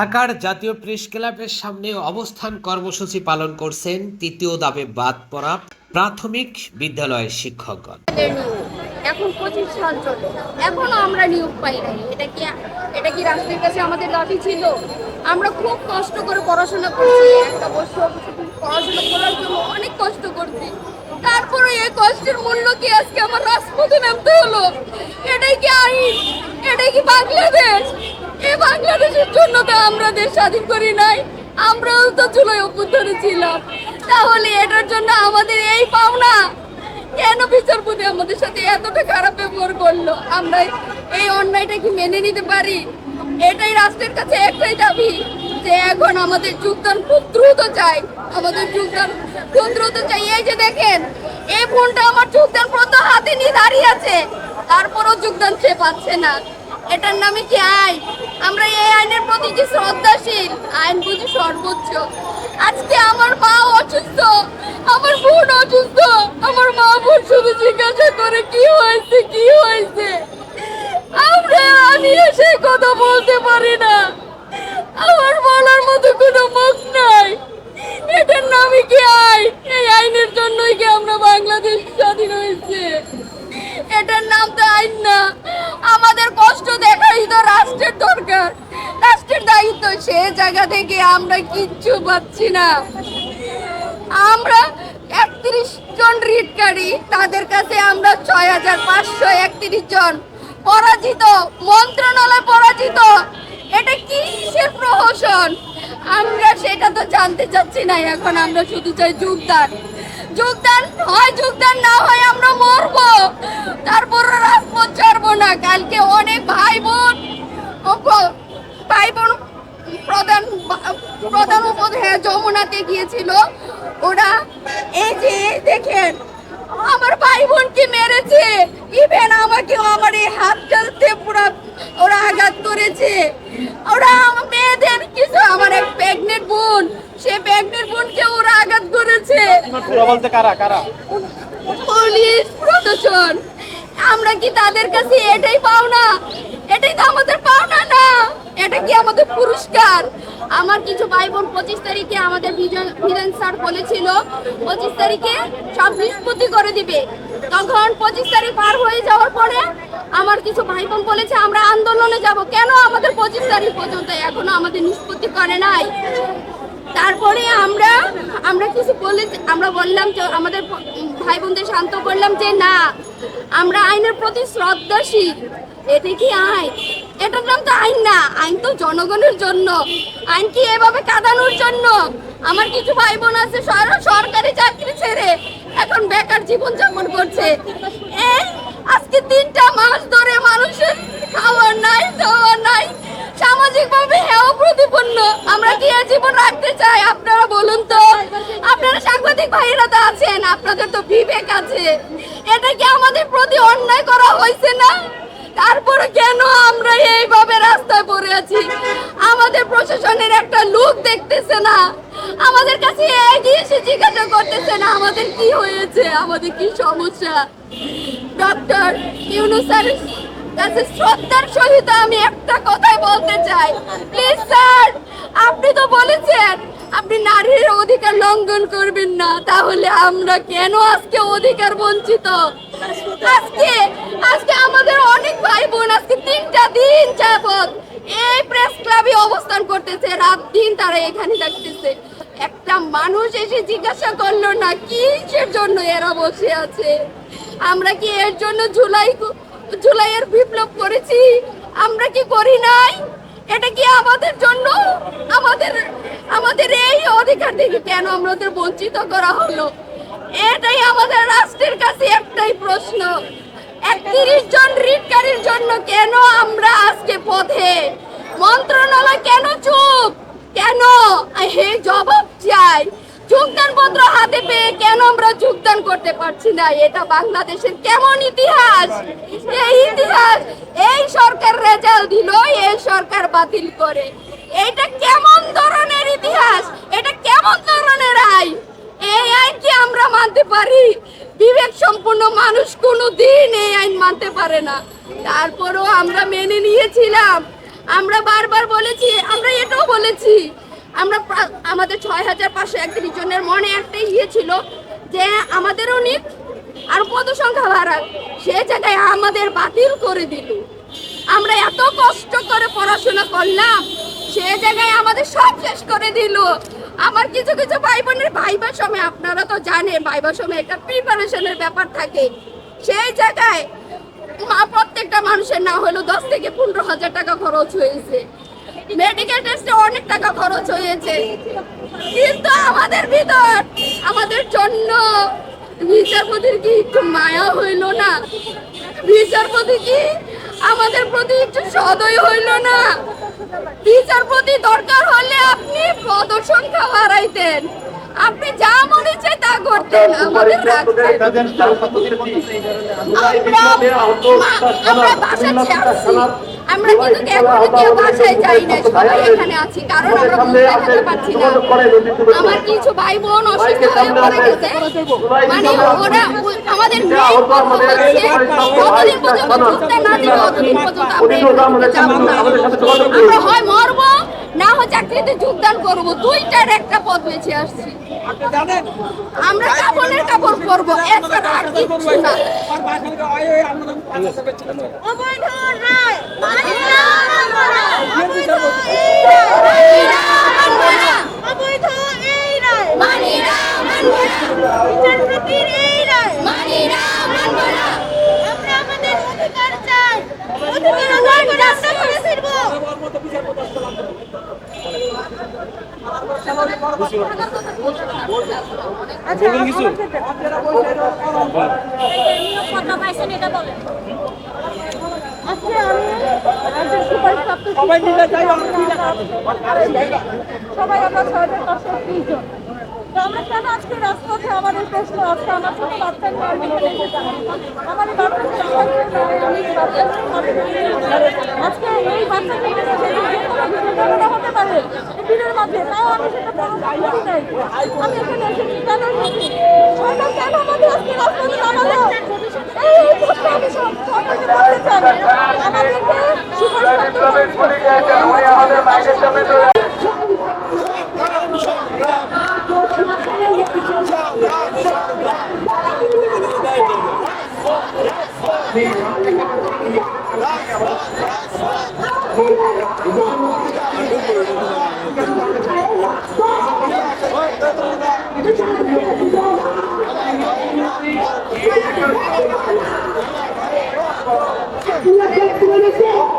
ঢাকার জাতীয় প্রেস ক্লাবের সামনে অবস্থান কর্মসূচি পালন করছেন তৃতীয় দাবে বাদ পড়া প্রাথমিক বিদ্যালয়ের শিক্ষকগণ। এখন পঁচিশ সাল চলে। এখনও আমরা নিয়োগ পাই নাই। এটা কি এটা কি রাষ্ট্রের কাছে আমাদের দাবি ছিল? আমরা খুব কষ্ট করে পড়াশোনা করছি। একটা বছর পড়াশোনা করার জন্য অনেক কষ্ট করছি। তারপরে এই কষ্টের মূল্য কি আজকে আমার রাজপথে নামতে হলো এটাই কি আইন এটাই কি বাংলাদেশ এই আমরা দেশ স্বাধীন করি নাই, আমরাও তো চুলোয় অভ্যুত্থানে ছিলাম তাহলে এটার জন্য আমাদের এই পাওনা? কেন বিচারপতি আমাদের সাথে এতটা খারাপ ব্যবহার করল? আমরা এই অন্যায়টা কি মেনে নিতে পারি? এটাই রাষ্ট্রের কাছে একটাই দাবি, যে এখন আমাদের যোগদান খুব দ্রুত চাই। আমাদের যোগদান খুব দ্রুত চাই। এই যে দেখেন, এই ফোনটা আমার যোগদান পর্যন্ত হাতে নিয়ে দাঁড়িয়ে আছে। তারপরও যোগদান সে পাচ্ছে না। এটার নামে কি আইন? আমরা এই আইনের প্রতি কি শ্রদ্ধাশীল? আইন বুঝি সর্বোচ্চ। আজকে আমার মা অসুস্থ, আমার বোন অসুস্থ, আমার মা বোন শুধু জিজ্ঞাসা করে, কি হয়েছে কি হয়েছে? আমরা আমি সেই কথা বলতে পারি না। আমার বলার মতো কোনো মুখ নাই। এটার নামই কি আইন? এই আইনের জন্যই কি আমরা বাংলাদেশ স্বাধীন হয়েছে? এটার নাম তো আইন না। আমাদের কষ্ট দেখাই তো রাষ্ট্রের দরকার। রাষ্ট্রের দায়িত্ব, সে জায়গা থেকে আমরা কিচ্ছু পাচ্ছি না। আমরা একত্রিশ জন রিটকারী, তাদের কাছে আমরা ছয় হাজার পাঁচশো একত্রিশ জন। পরাজিত, মন্ত্রণালয় পরাজিত। এটা কিসের প্রহসন? আমরা সেটা তো জানতে চাচ্ছি না, এখন আমরা শুধু চাই যোগদান। যোগদান হয়, যোগদান না হয় আমরা মরবো। তারপর রাজপথ ছাড়বো না। কালকে অনেক ভাই বোন ভাই বোন প্রধান প্রধান উপদেশ যমুনাতে গিয়েছিল। ওরা এই যে দেখেন, আমার ভাই বোনকে মেরেছে? ইভেন আমাকে আমার এই হাত হাতটাতে পুরো ওরা আঘাত করেছে। ওরা মেয়েদের কিছু, আমার এক প্রেগনেন্ট বোন, সে প্রেগনেন্ট বোনকে ওরা আঘাত করেছে পুরো বলতে কারা কারা? পুলিশ, প্রশাসন। আমরা কি তাদের কাছে এটাই পাও না এটাই তো আমাদের পাওনা না। এটা কি আমাদের পুরস্কার? আমার কিছু ভাই বোন পঁচিশ তারিখে আমাদের বিধান স্যার বলেছিল, পঁচিশ তারিখে সব নিষ্পত্তি করে দিবে। তখন পঁচিশ তারিখ পার হয়ে যাওয়ার পরে আমার কিছু ভাই বোন বলেছে, আমরা আন্দোলনে যাব। কেন আমাদের পঁচিশ তারিখ পর্যন্ত এখনও আমাদের নিষ্পত্তি করে নাই? তারপরে আমরা আমরা কিছু বলে, আমরা বললাম যে, আমাদের ভাই বোনদের শান্ত করলাম যে, না, আমরা আইনের প্রতি শ্রদ্ধাশীল। এটা কি আইন। এটার নাম তো আইন না, আইন তো জনগণের জন্য। আইন কি এভাবে কাঁদানোর জন্য? আমার কিছু ভাই বোন আছে সরকারি চাকরি ছেড়ে এখন বেকার জীবন যাপন করছে আজকে তিনটা মাস ধরে মানুষের খাওয়ার নাই, দাওয়ার নাই সামাজিক ভাবে হেয় প্রতিপন্ন। আমরা কি জীবন রাখতে চাই, আপনারা বলুন তো? আপনারা সাংবাদিক ভাইয়েরা তো আছেন, আপনাদের তো বিবেক আছে। এটা কি আমাদের প্রতি অন্যায় করা হয়েছে না? তারপরে কেন আমরা এইভাবে রাস্তায় পড়ে আছি? আমাদের প্রশাসনের একটা লোক দেখতেছে না। আমাদের কাছে এগিয়ে এসে জিজ্ঞাসা করতেছে না, আমাদের কি হয়েছে, আমাদের কি সমস্যা? ডক্টর ইউনুসারের কাছে শ্রদ্ধার সহিত আমি একটা কথাই বলতে চাই। প্লিজ স্যার আপনি তো বলেছেন, আপনি নারীর অধিকার লঙ্ঘন করবেন না, তাহলে আমরা কেন আজকে অধিকার বঞ্চিত? আজকে আজকে আমাদের অনেক ভাই বোন আজকে তিনটা দিন যাবত এই প্রেস ক্লাবে অবস্থান করতেছে, রাত দিন তারা এখানে থাকতেছে। একটা মানুষ এসে জিজ্ঞাসা করল, না, কিসের জন্য এরা বসে আছে? আমরা কি এর জন্য জুলাই জুলাইয়ের বিপ্লব করেছি। আমরা কি করি নাই? এটা কি আমাদের জন্য? আমাদের আমাদের এই অধিকার থেকে কেন আমাদের বঞ্চিত করা হলো? এটাই আমাদের রাষ্ট্রের কাছে একটাই প্রশ্ন। একত্রিশ জন রিটকারীর জন্য কেন আমরা আজকে পথে? মন্ত্রণালয় কেন চুপ? কেন? হে জবাব চাই। যোগদান পত্র হাতে পেয়ে কেন আমরা যোগদান করতে পারছি না? এটা বাংলাদেশের কেমন ইতিহাস? এই ইতিহাস, এই সরকার রেজাল্ট দিল এই সরকার বাতিল করে। এটা কেমন ধরনের ইতিহাস? এটা কেমন ধরনের আইন এই আইন কি আমরা মানতে পারি? বিবেক সম্পূর্ণ মানুষ কোনো দিন এই আইন মানতে পারে না। তারপরও আমরা মেনে নিয়েছিলাম। আমরা বারবার বলেছি, আমরা এটাও বলেছি। আমরা আমাদের ছয় হাজার পাঁচশো একত্রিশ জনের মনে একটাই ইয়ে ছিল যে আমাদেরও নিক, আর পদসংখ্যা বাড়াক সে জায়গায় আমাদের বাতিল করে দিল। আমরা এত কষ্ট করে পড়াশোনা করলাম, সে জায়গায় আমাদের সব শেষ করে দিল। আমার কিছু কিছু ভাই বোনের ভাইবার সময় আপনারা তো জানেন ভাইবার সময় একটা প্রিপারেশনের ব্যাপার থাকে। সেই জায়গায় প্রত্যেকটা মানুষের না হলেও দশ থেকে পনেরো হাজার টাকা খরচ হয়েছে। মেডিকেল টেস্টে অনেক টাকা খরচ হয়েছে। কিন্তু আমাদের ভিতর আমাদের জন্য বিচারপতির কি একটু মায়া হইল না? বিচারপতি কি আমাদের প্রতি একটু সদয় হইল না? বিচারপতি দরকার হলে আপনি প্রদর্শনটা বাড়াইতেন। আপনি যা মনে চায় তা করতেন। আমাদের আমরা আমরা কিন্তু এখনও কেউ বাসায় যাই না সবাই এখানে আছি কারণ আমরা মুখ দেখাতে পারছি না। আমার কিছু ভাই বোন অসুস্থ হয়ে পড়ে গেছে। মানে ওরা আমাদের মেয়ে কথা বলছে কতদিন পর্যন্ত ঢুকতে না দিবে ততদিন পর্যন্ত আমরা এখানে যাব না আমরা হয় মরবো। না হয় চাকরিতে যোগদান করব। দুইটার একটা পদ বেছে আসছি। আমরা কাপড়ের কাপড় পরবো এছাড়া আর কিচ্ছু না। আমার বাসাকে ওই ওই আমরা পাঁচ হাজার ছিল না অবৈধ রায় মানি না বিএনপি সর্বোচ্চ অবৈধ এই রায় মানি না মানব না বিচারপতির এই রায় মানি না মানব না আমরা আমাদের অধিকার চাই অধিকার আদায় করে আমরা করে ফিরবো ওর মতো বিচারপতি আসতে লাগবে বলবেন কিছু কথা পাইছেন এটা বলেন আজকে আমি একজন সুপারিশপ্রাপ্ত সবাই কেন আজকে রাজপথে আমাদের প্রশ্ন বাচ্চা আজকে এই বাচ্চাকে নিয়ে যে কোনো দুর্ঘটনা হতে পারে। ভিড়ের মধ্যে তাও আমি সেটা করি নাই। আমি এখানে এসে কেন? এসেছি সরকার কেন আমাদের আজকে রাজপথে নামালো এই প্রশ্ন সরকারকে বলতে চাই। আমাদেরকে সুপারিশ Money,